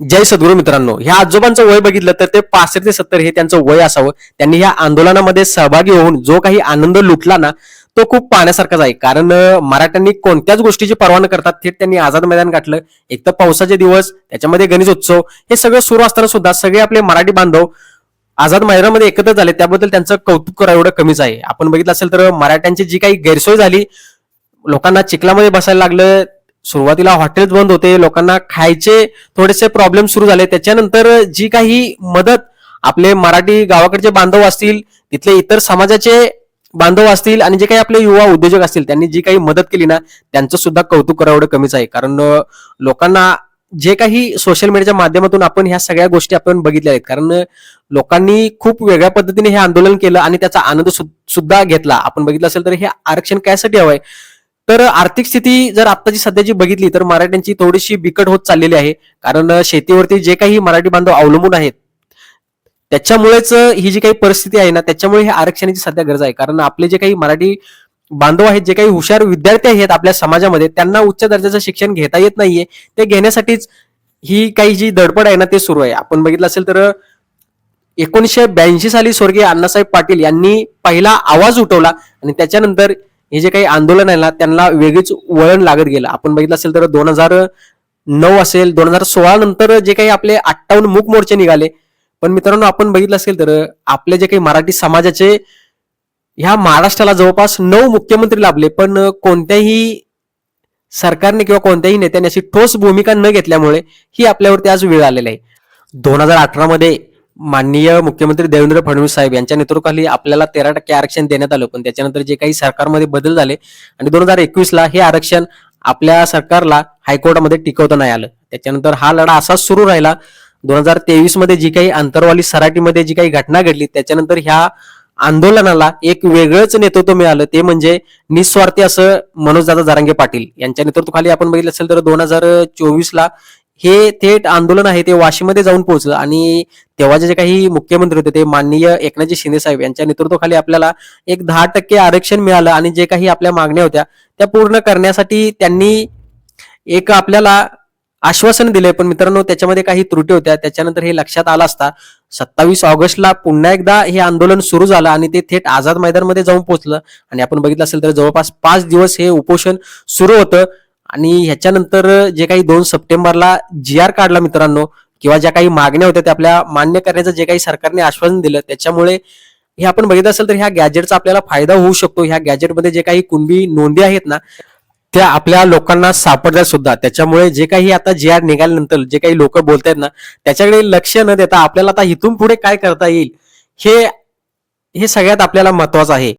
जय सद्गुरू मित्रांनो ह्या आजोबांचं वय बघितलं तर ते पासष्ट ते सत्तर हे त्यांचं वय असावं. त्यांनी ह्या आंदोलनामध्ये सहभागी होऊन जो काही आनंद लुटला ना तो खूप पाहण्यासारखाच आहे. कारण मराठ्यांनी कोणत्याच गोष्टीची पर्वा न करतात थेट त्यांनी आझाद मैदान गाठलं. एक तर पावसाचे दिवस त्याच्यामध्ये गणेश उत्सव हे सगळं सुरू असताना सुद्धा सगळे आपले मराठी बांधव आझाद मैदानामध्ये एकत्र झाले. त्याबद्दल त्यांचं कौतुक करा एवढं कमीच आहे. आपण बघितलं असेल तर मराठ्यांची जी काही गैरसोय झाली लोकांना चिखलामध्ये बसायला लागलं सुरुवातीला हॉटेल्स बंद होते लोकांना खायचे थोडेसे प्रॉब्लेम सुरू झाले. त्याच्यानंतर जी काही मदत आपले मराठी गावाकडचे बांधव असतील तिथले इतर समाजाचे बांधव असतील आणि जे काही आपले युवा उद्योजक असतील त्यांनी जी काही मदत केली ना त्यांचं सुद्धा कौतुक करा एवढं कमीच आहे. कारण लोकांना जे काही सोशल मीडियाच्या माध्यमातून आपण ह्या सगळ्या गोष्टी आपण बघितल्या आहेत. कारण लोकांनी खूप वेगळ्या पद्धतीने हे आंदोलन केलं आणि त्याचा आनंद सु- सुद्धा घेतला. आपण बघितलं असेल तर हे आरक्षण कायसाठी आहे तर आर्थिक स्थिती जर आत्ताची सध्याची बघितली तर मराठ्यांची थोडीशी बिकट होत चाललेली आहे. कारण शेतीवरती जे काही मराठी बांधव अवलंबून आहेत त्याच्यामुळेच ही जी काही परिस्थिती आहे ना त्याच्यामुळे हे आरक्षणाची सध्या गरज आहे. कारण आपले जे काही मराठी बांधव आहेत जे काही हुशार विद्यार्थी आहेत आपल्या समाजामध्ये त्यांना उच्च दर्जाचं शिक्षण घेता येत नाहीये. ते घेण्यासाठीच ही काही जी धडपड आहे ना ते सुरू आहे. आपण बघितलं असेल तर एकोणीसशे ब्याऐंशी साली स्वर्गीय अण्णासाहेब पाटील यांनी पहिला आवाज उठवला आणि त्याच्यानंतर हे जे काही आंदोलन आहे ना त्यांना वेगळीच वळण लागत गेलं. आपण बघितलं असेल तर दोन हजार नऊ असेल दोन हजार सोळा नंतर जे काही आपले अठ्ठावन्न मूक मोर्चे निघाले. पण मित्रांनो आपण बघितलं असेल तर आपले जे काही मराठी समाजाचे ह्या महाराष्ट्राला जवळपास नऊ मुख्यमंत्री लाभले पण कोणत्याही सरकारने किंवा कोणत्याही नेत्याने अशी ठोस भूमिका न घेतल्यामुळे ही आपल्यावरती आज वेळ आलेली आहे. दोन हजार अठरा मध्ये माननीय मुख्यमंत्री देवेंद्र फडणवीस साहेब यांच्या नेतृत्वाखाली आपल्याला तेरा टक्के आरक्षण देण्यात आलं. पण त्याच्यानंतर जे काही सरकारमध्ये बदल झाले आणि दोन हजार एकवीस ला हे आरक्षण आपल्या सरकारला हायकोर्टामध्ये टिकवता नाही आलं. त्याच्यानंतर हा लढा असाच सुरू राहिला. दोन हजार तेवीसमध्ये जी काही अंतरवाली सराटीमध्ये जी काही घटना घडली त्याच्यानंतर ह्या आंदोलनाला एक वेगळंच नेतृत्व मिळालं. ते म्हणजे निस्वार्थी असं मनोजदादा जारांगे पाटील यांच्या नेतृत्वाखाली आपण बघितलं असेल तर दोन हजार चोवीस ला हे थेट आंदोलन आहे ते वाशीमध्ये जाऊन पोहोचलं. आणि तेव्हाचे जे काही मुख्यमंत्री होते ते माननीय एकनाथजी शिंदे साहेब यांच्या नेतृत्वाखाली आपल्याला एक दहा टक्के आरक्षण मिळालं आणि जे काही आपल्या मागण्या होत्या त्या पूर्ण करण्यासाठी त्यांनी एक आपल्याला आश्वासन दिलंय. पण मित्रांनो त्याच्यामध्ये काही त्रुटी होत्या. त्याच्यानंतर हे लक्षात आलं असता सत्तावीस ऑगस्टला पुन्हा एकदा हे आंदोलन सुरू झालं आणि ते थेट आझाद मैदानमध्ये जाऊन पोहोचलं. आणि आपण बघितलं असेल तर जवळपास पाच दिवस हे उपोषण सुरू होतं. आणि ह्याच्यानंतर जे काही दोन सप्टेंबरला जी आर काढला मित्रांनो किंवा ज्या काही मागण्या होत्या त्या आपल्या मान्य करण्याचं जे काही सरकारने आश्वासन दिलं त्याच्यामुळे हे आपण बघित असेल तर ह्या गॅजेटचा आपल्याला फायदा होऊ शकतो. ह्या गॅजेटमध्ये जे काही कुणबी नोंदी आहेत ना त्या आपल्या लोकांना सापडल्या सुद्धा. त्याच्यामुळे जे काही आता जी आर निघाल्यानंतर जे काही लोक बोलतायत ना त्याच्याकडे लक्ष न देता आपल्याला आता इथून पुढे काय करता येईल हे हे सगळ्यात आपल्याला महत्वाचं आहे.